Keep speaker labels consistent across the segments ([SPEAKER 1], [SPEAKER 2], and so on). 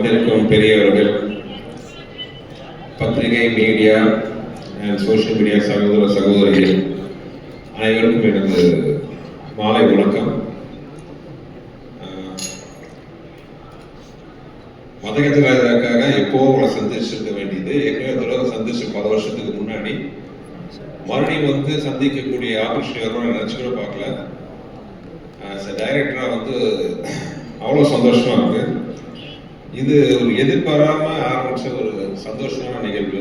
[SPEAKER 1] வந்திருக்கும் பெரியவர்கள் பத்திரிகை மீடியா சோசியல் மீடியா சகோதர சகோதரிகள் அனைவருக்கும் எனது மாலை வணக்கம். மதகத்திற்காக எப்போ உங்களை சந்திச்சிருக்க வேண்டியது? எங்கேயோ தடவை சந்திச்சு பல வருஷத்துக்கு முன்னாடி. மறுபடியும் வந்து சந்திக்கக்கூடிய ஆபரேஷன் வரும் நினச்சி கூட பார்க்கல. டைரக்டராக வந்து அவ்வளோ சந்தோஷமாக இருக்குது இது ஒரு எதிர்பாராம ஆரம்பிச்ச ஒரு சந்தோஷமான நிகழ்வு.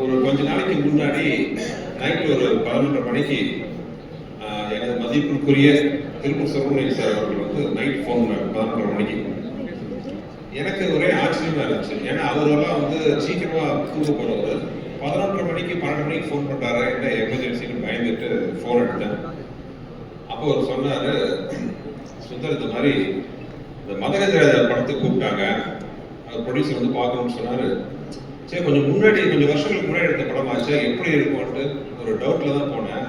[SPEAKER 1] ஒரு கொஞ்ச நாளைக்கு முன்னாடி நைட் ஒரு பதினொன்றரை மணிக்கு எனது மதிப்பிற்குரிய திருப்பூர் சுப்பிரமணியன் சார் அவர்கள் வந்து நைட் ஃபோன் பதினொன்றரை மணிக்கு. எனக்கு ஒரே ஆச்சரியமா இருந்துச்சு. ஏன்னா அவரெல்லாம் வந்து சீக்கிரமா தூங்க போறவர் பதினொன்றரை மணிக்கு பன்னெண்டு மணிக்கு ஃபோன் பண்றாரு என்ன எமர்ஜென்சின்னு பயந்துட்டு ஃபோன் எடுத்தேன். அப்போ அவர் சொன்னாரு சுந்தர் இந்த மாதிரி இந்த மதகஜராஜா படத்துக்கு கூப்பிட்டாங்க. அது ப்ரொடியூசர் வந்து பார்க்கணும்னு சொன்னார். சரி கொஞ்சம் முன்னாடி கொஞ்சம் வருஷங்களுக்கு முன்னாடி எடுத்த படமாச்சு எப்படி இருக்கும்ட்டு ஒரு டவுட்டில் தான் போனேன்.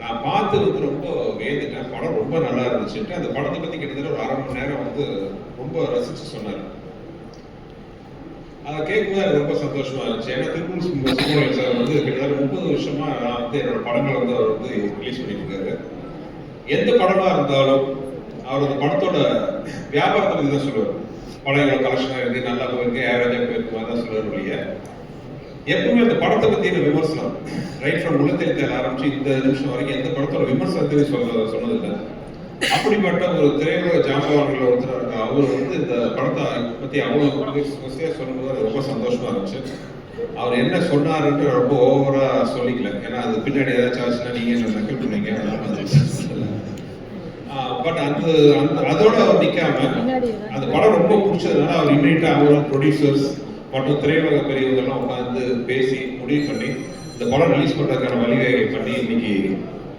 [SPEAKER 1] நான் பார்த்து வந்து ரொம்ப வேந்துட்டேன். படம் ரொம்ப நல்லா இருந்துச்சுட்டு அந்த படத்தை பற்றி கிட்டத்தட்ட ஒரு அரை மணி நேரம் வந்து ரொம்ப ரசித்து சொன்னார். அதை கேட்கும்போது எனக்கு ரொம்ப சந்தோஷமா இருந்துச்சு. ஏன்னா திருப்பூர் சுப்பிரமணியன் சார் வந்து கிட்டத்தட்ட முப்பது வருஷமா நான் வந்து என்னோட படங்களை வந்து அவர் வந்து ரிலீஸ் பண்ணிட்டு இருக்காரு எந்த படமா இருந்தாலும் அவர் அந்த படத்தோட வியாபாரத்தை பத்தி தான் சொல்லுவார். படம் கலெக்ஷனாக இருந்து நல்லா போயிருக்கு ஆவரேஜாக போயிருக்கு தான் சொல்லுவார் ஒழிய எப்பவுமே அந்த படத்தை பத்தின விமர்சனம்? ரைட் ஃப்ரம் உள்ளத்தில் ஆரம்பிச்சு இந்த நிமிஷம் வரைக்கும் எந்த படத்தோட விமர்சனத்தையும் சொல்ல சொன்னதில்லை. அப்படிப்பட்ட ஒரு திரையுலக ஜாம்பவான்கள் ஒருத்தர் இருக்க அவர் வந்து இந்த படத்தை பத்தி அவ்வளவு விமர்சையா சொல்லும்போது ரொம்ப சந்தோஷமா இருந்துச்சு. அவர் என்ன சொன்னாருன்ட்டு ரொம்ப ஓவரா சொல்லிக்கல. ஏன்னா அது பின்னாடி ஏதாச்சும் ஆச்சுன்னா நீங்க என்ன நக்கல் பண்ணீங்க பட் அந்த அந்த அதோட அவர் நிக்காம அந்த படம் ரொம்ப பிடிச்சதுனால அவர் இமீடியட்டா அவரும் ப்ரொடியூசர்ஸ் மற்றும் திரையுலக பெரியவங்கெல்லாம் உட்காந்து பேசி முடிவு பண்ணி இந்த படம் ரிலீஸ் பண்ணுறதுக்கான வழிவகை பண்ணி இன்னைக்கு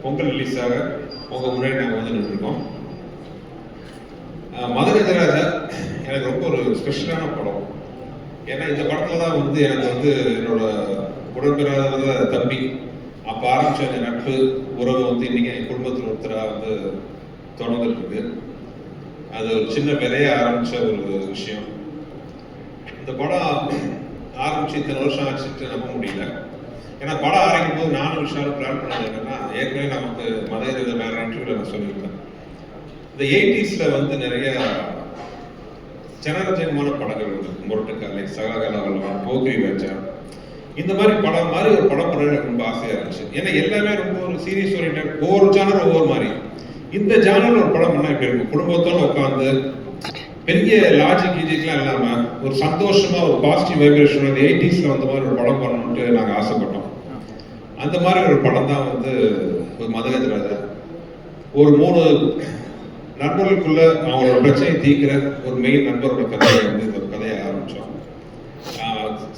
[SPEAKER 1] பொங்கல் ரிலீஸாக உங்க முன்னாடி நாங்கள் வந்து நின்றுருக்கோம். மதுரஜராஜா எனக்கு ரொம்ப ஒரு ஸ்பெஷலான படம். ஏன்னா இந்த படத்துல தான் வந்து எனக்கு வந்து என்னோட உடன்பிறாத தம்பி அப்ப ஆரம்பிச்ச அந்த நட்பு உறவு வந்து இன்னைக்கு என் குடும்பத்தில் ஒருத்தராக வந்து தொடர்ந்துட்டு அது ஒரு சின்ன விலைய ஆரம்பிச்ச ஒரு விஷயம். இந்த படம் ஆரம்பிச்சு இத்தனை வருஷம் ஆச்சுட்டு நம்ப முடியல. ஏன்னா படம் ஆரம்பிக்கும் போது நாலு விஷயம் பிளான் பண்ணது என்னன்னா ஏற்கனவே நமக்கு மத இதை வேற இன்டர்வியூல நான் சொல்லியிருக்கேன் இந்த எயிட்டிஸ்ல வந்து நிறைய ஜனரஞ்சகமான படங்கள் இருக்கு முரட்டுக்காலை சகாகல வல்லவன் போக்கிரி வச்சா இந்த மாதிரி படம் மாதிரி ஒரு படம் பண்ண எனக்கு ரொம்ப ஆசையாக இருந்துச்சு. ஏன்னா எல்லாமே ரொம்ப ஒரு சீரியஸ் ஓரியன்ட் ஒவ்வொரு ஜானர் ஒவ்வொரு மாதிரி. இந்த ஜானல் ஒரு படம் பண்ணா இப்படி இருக்கும் குடும்பத்தோட உட்காந்து பெரிய லாஜிக் கீஜிக்லாம் இல்லாம ஒரு சந்தோஷமா ஒரு பாசிட்டிவ் வைப்ரேஷன் அந்த எயிட்டிஸ்ல வந்த மாதிரி ஒரு படம் பண்ணணும்ட்டு நாங்க ஆசைப்பட்டோம். அந்த மாதிரி ஒரு படம் தான் வந்து ஒரு மதகஜராஜா ஒரு மூணு நண்பர்களுக்குள்ள அவங்களோட பிரச்சனையை தீர்க்கிற ஒரு மெயின் நண்பரோட கதையை வந்து இந்த கதையை ஆரம்பிச்சோம்.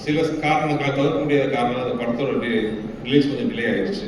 [SPEAKER 1] சில காரணங்களால் தவிர்க்க முடியாத காரணம் அந்த படத்தோட ரிலீஸ் கொஞ்சம் டிலே ஆயிடுச்சு.